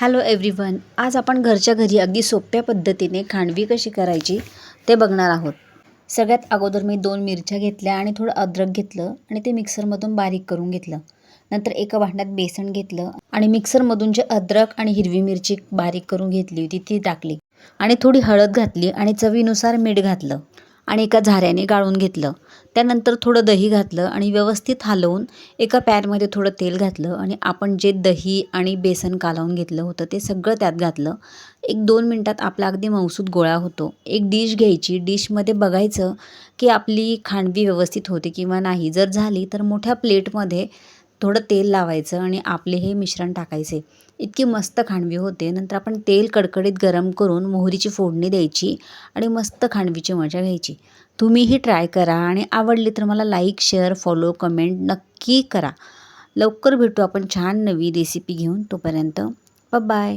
Hello everyone आज आपण घरच्या घरी अगदी सोप्या पद्धतीने खांडवी कशी करायची ते बघणार आहोत. सगळ्यात अगोदर मी दोन मिरच्या घेतल्या आणि थोडं अद्रक घेतलं आणि ते मिक्सरमधून बारीक करून घेतलं. नंतर एका भांड्यात बेसन घेतलं आणि मिक्सरमधून जे अद्रक आणि हिरवी मिरची बारीक करून घेतली होती ती टाकली आणि थोडी हळद घातली आणि चवीनुसार मीठ घातलं. आणि एका झाऱ्याने गाळून घेतलं. त्यानंतर थोडं दही घातलं आणि व्यवस्थित हलवून एका पॅनमध्ये थोडं तेल घातलं आणि आपण जे दही आणि बेसन कालवून घेतलं होतं ते सगळं त्यात घातलं. एक दोन मिनटात आपला अगदी मौसूद गोळा होतो. एक डिश घ्यायची. डिशमध्ये बघायचं की आपली खांडवी व्यवस्थित होते किंवा नाही. जर झाली तर मोठ्या प्लेटमध्ये थोडं तेल लावायचं आणि आपले हे मिश्रण टाकायचे. इतकी मस्त खांडवी होते. नंतर आपण तेल कडकडीत गरम करून मोहरीची फोडणी द्यायची आणि मस्त खांडवीची मजा घ्यायची. तुम्हीही ट्राय करा आणि आवडली तर मला लाईक शेअर फॉलो कमेंट नक्की करा. लवकर भेटू आपण छान नवी रेसिपी घेऊन. तोपर्यंत बाय